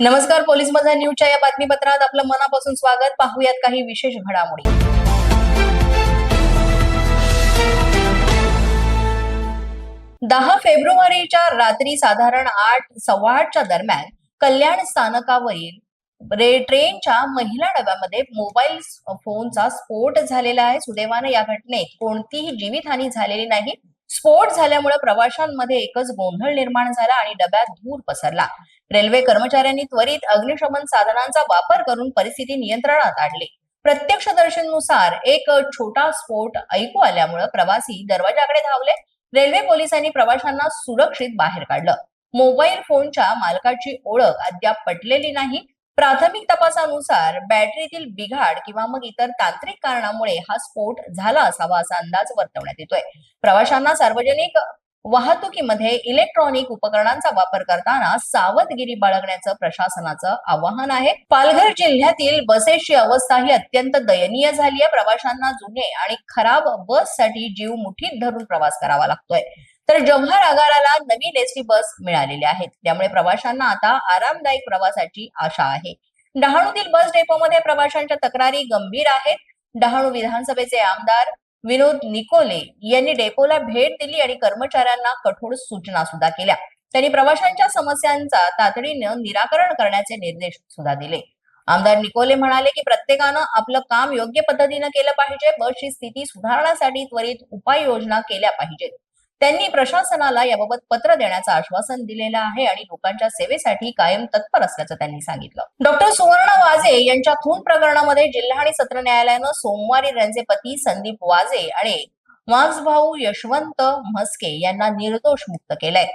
नमस्कार पोलीस मजा न्यूजच्या या बातमीपत्रात आपलं मनापासून स्वागत. पाहूयात काही विशेष घडामोडी. दहा फेब्रुवारीच्या रात्री साधारण आठ सव्वा आठच्या दरम्यान कल्याण स्थानकावरील ट्रेनच्या महिला डब्यामध्ये मोबाईल फोनचा स्फोट झालेला आहे. सुदैवानं या घटनेत कोणतीही जीवितहानी झालेली नाही. स्फोट झाल्यामुळे प्रवाशांमध्ये एकच गोंधळ निर्माण झाला आणि डब्यात धूर पसरला. रेल्वे कर्मचाऱ्यांनी त्वरित अग्निशमन साधनांचा वापर करून परिस्थिती नियंत्रणात आणली. प्रत्यक्षदर्शींनुसार एक छोटा स्फोट ऐकू आल्यामुळे प्रवासी दरवाजाकडे धावले. रेल्वे पोलिसांनी प्रवाशांना सुरक्षित बाहेर काढलं. मोबाईल फोनच्या मालकाची ओळख अद्याप पटलेली नाही. प्राथमिक तपासानुसार बॅटरीतील बिघाड किंवा मग इतर तांत्रिक कारणामुळे हा स्फोट झाला असावा असा अंदाज वर्तवण्यात येतोय. प्रवाशांना सार्वजनिक वाहतुकीमध्ये इलेक्ट्रॉनिक उपकरणांचा वापर करताना सावधगिरी बाळगण्याचं प्रशासनाचं आवाहन आहे. पालघर जिल्ह्यातील बसेसची अवस्था ही अत्यंत दयनीय झाली आहे. प्रवाशांना जुने आणि खराब बससाठी जीव मुठीत धरून प्रवास करावा लागतोय. तर जव्हार आगाराला नवीन एसटी बस मिळालेल्या आहेत. त्यामुळे प्रवाशांना आता आरामदायक प्रवासाची आशा आहे. डहाणूतील बस डेपोमध्ये प्रवाशांच्या तक्रारी गंभीर आहेत. डहाणू विधानसभेचे आमदार विनोद निकोले यांनी डेपोला भेट दिली आणि कर्मचाऱ्यांना कठोर सूचना सुद्धा केल्या. त्यांनी प्रवाशांच्या समस्यांचा तातडीनं निराकरण करण्याचे निर्देश सुद्धा दिले. आमदार निकोले म्हणाले की प्रत्येकानं आपलं काम योग्य पद्धतीनं केलं पाहिजे. बसची स्थिती सुधारण्यासाठी त्वरित उपाययोजना केल्या पाहिजेत. त्यांनी प्रशासनाला याबाबत पत्र देण्याचं आश्वासन दिलेलं आहे आणि लोकांच्या सेवेसाठी कायम तत्पर असल्याचं त्यांनी सांगितलं. डॉक्टर सुवर्ण वाजे यांच्या खून प्रकरणामध्ये जिल्हा आणि सत्र न्यायालयानं सोमवारी त्यांचे पती संदीप वाजे आणि मार्क्स भाऊ यशवंत म्हस्के यांना निर्दोष मुक्त केलंय.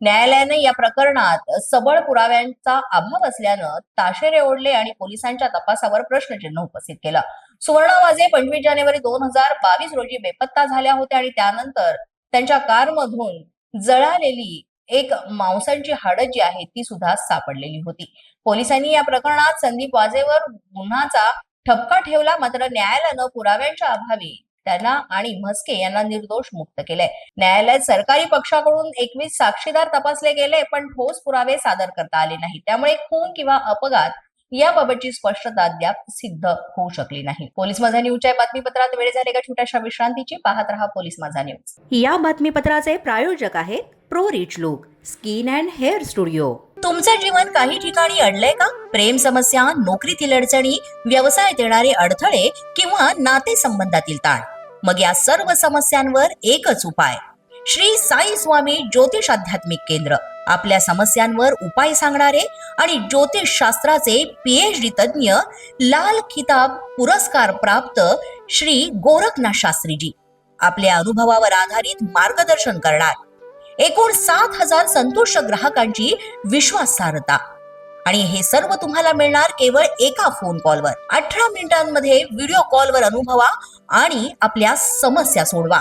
न्यायालयाने या प्रकरणात सबळ पुराव्यांचा अभाव असल्यानं ताशेरे ओढले आणि पोलिसांच्या तपासावर प्रश्नचिन्ह उपस्थित केलं. सुवर्णा वाजे पंचवीस जानेवारी दोन हजार बावीस रोजी बेपत्ता झाल्या होत्या आणि त्यानंतर त्यांच्या कारमधून जळालेली एक मांसाची हाडं जी आहेत ती सुद्धा सापडलेली होती. पोलिसांनी या प्रकरणात संदीप वाजेवर गुन्हाचा ठपका ठेवला मात्र न्यायालयानं पुराव्यांच्या अभावी त्यांना आणि म्हस्के यांना निर्दोष मुक्त केलंय. न्यायालयात सरकारी पक्षाकडून एकवीस साक्षीदार तपासले गेले पण ठोस पुरावे सादर करता आले नाही त्यामुळे खून किंवा अपघात याबाबतची स्पष्टता अद्याप सिद्ध होऊ शकली नाही. पोलीस माझा न्यूजच्या बातमीपत्रात वेळ झाले का छोट्याशा विश्रांतीची? पाहत रहा पोलीस माझा न्यूज. या बातमीपत्राचे प्रायोजक आहेत pro rich look skin and hair studio. तुमचं जीवन काही ठिकाणी अडलंय का? प्रेम समस्या नोकरीतील अडचणी व्यवसायात येणारे अडथळे किंवा नातेसंबंधातील ताण. मग या सर्व समस्यांवर एकच उपाय. श्री साई स्वामी ज्योतिष आध्यात्मिक केंद्र. आपल्या समस्यांवर उपाय सांगणारे आणि ज्योतिष शास्त्राचे तज्ज्ञ लाल खिताब पुरस्कार प्राप्त श्री गोरखनाथ शास्त्रीजी. आपल्या अनुभवावर आधारित मार्गदर्शन करणार. एकूण सात हजार संतुष्ट ग्राहकांची विश्वासार्हता. आणि हे सर्व तुम्हाला मिळणार केवळ एका फोन कॉलवर अठरा मिनिटांमध्ये व्हिडिओ कॉलवर अनुभवा आणि आपल्या समस्या सोडवा.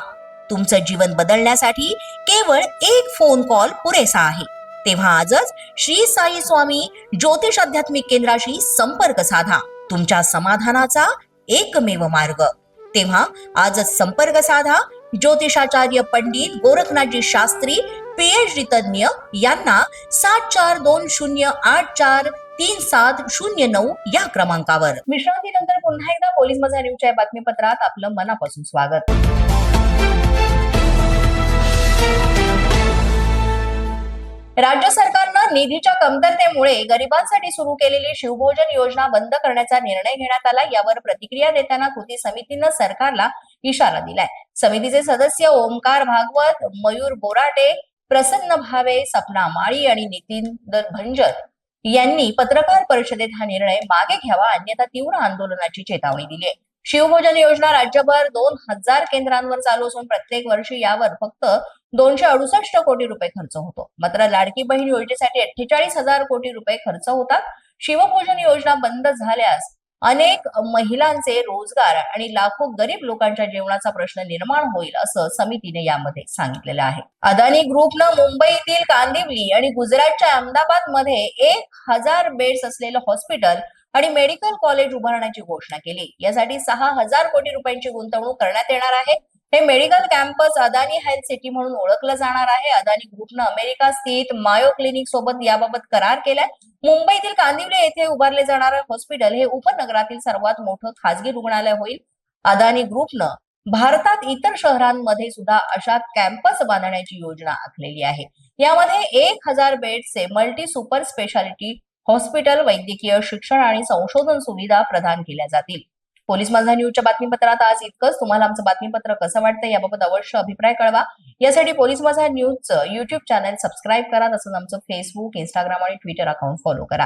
तुमचं जीवन बदलण्यासाठी केवळ एक फोन कॉल पुरेसा आहे. तेव्हा आजच श्री साई स्वामी ज्योतिष आध्यात्मिक केंद्राशी संपर्क साधा. तुमच्या समाधानाचा एकमेव मार्ग. तेव्हा आजच संपर्क साधा. ज्योतिषाचार्य पंडित गोरखनाथजी शास्त्री पीएचडी तज्ज्ञ यांना सात चार दोन शून्य आठ चार तीन सात शून्य नऊ या क्रमांकावर. विश्रांतीनंतर पुन्हा एकदा पोलीस मजा न्यूजच्या बातमीपत्रात आपलं मनापासून स्वागत. राज्य सरकारनं निधीच्या कमतरतेमुळे गरिबांसाठी सुरू केलेली शिवभोजन योजना बंद करण्याचा निर्णय घेण्यात आला. यावर प्रतिक्रिया देताना कृती समितीनं सरकारला इशारा दिलाय. समितीचे सदस्य ओमकार भागवत मयूर बोराटे प्रसन्न भावे सपना माळी आणि नितीन भंजर यांनी पत्रकार परिषदेत हा निर्णय मागे घ्यावा अन्यथा तीव्र आंदोलनाची चेतावणी दिली आहे शिवभोजन योजना राज्यभर दोन हजार केंद्रांवर चालू असून प्रत्येक वर्षी यावर फक्त दोनशे अडुसष्ट कोटी रुपये खर्च होतो. मात्र लाडकी बहीण योजनेसाठी अठ्ठेचाळीस हजार कोटी रुपये खर्च होतात. शिवभोजन योजना बंद झाल्यास अनेक महिलांचे रोजगार आणि लाखो गरीब लोकांच्या जेवणाचा प्रश्न निर्माण होईल असं समितीने यामध्ये सांगितलेलं आहे. अदानी ग्रुपनं मुंबईतील कांदिवली आणि गुजरातच्या अहमदाबादमध्ये एक हजार बेड्स असलेलं हॉस्पिटल आणि मेडिकल कॉलेज उभारण्याची घोषणा केली. यासाठी सहा हजार कोटी रुपयांची गुंतवणूक करण्यात येणार आहे. हे medical campus Adani health city म्हणून ओळखलं जाणार आहे. अदानी ग्रुपनं अमेरिका स्थित मायो क्लिनिक सोबत याबाबत करार केलाय. मुंबईतील कांदिवले येथे उभारले जाणारे हॉस्पिटल हे उपनगरातील सर्वात मोठं खासगी रुग्णालय होईल. अदानी ग्रुपनं भारतात इतर शहरांमध्ये सुद्धा अशा कॅम्पस बांधण्याची योजना आखलेली आहे. यामध्ये एक हजार बेडचे मल्टी सुपर स्पेशालिटी हॉस्पिटल वैद्यकीय शिक्षण आणि संशोधन सुविधा प्रदान केल्या जातील. पोलीस माझा न्यूजच्या बातमीपत्रात आज इतकंच. तुम्हाला आमचं बातमीपत्र कसं वाटतं याबाबत अवश्य अभिप्राय कळवा. यासाठी पोलीस माझा न्यूजचं युट्यूब चॅनल सबस्क्राईब करा. तसंच आमचं फेसबुक इंस्टाग्राम आणि ट्विटर अकाउंट फॉलो करा.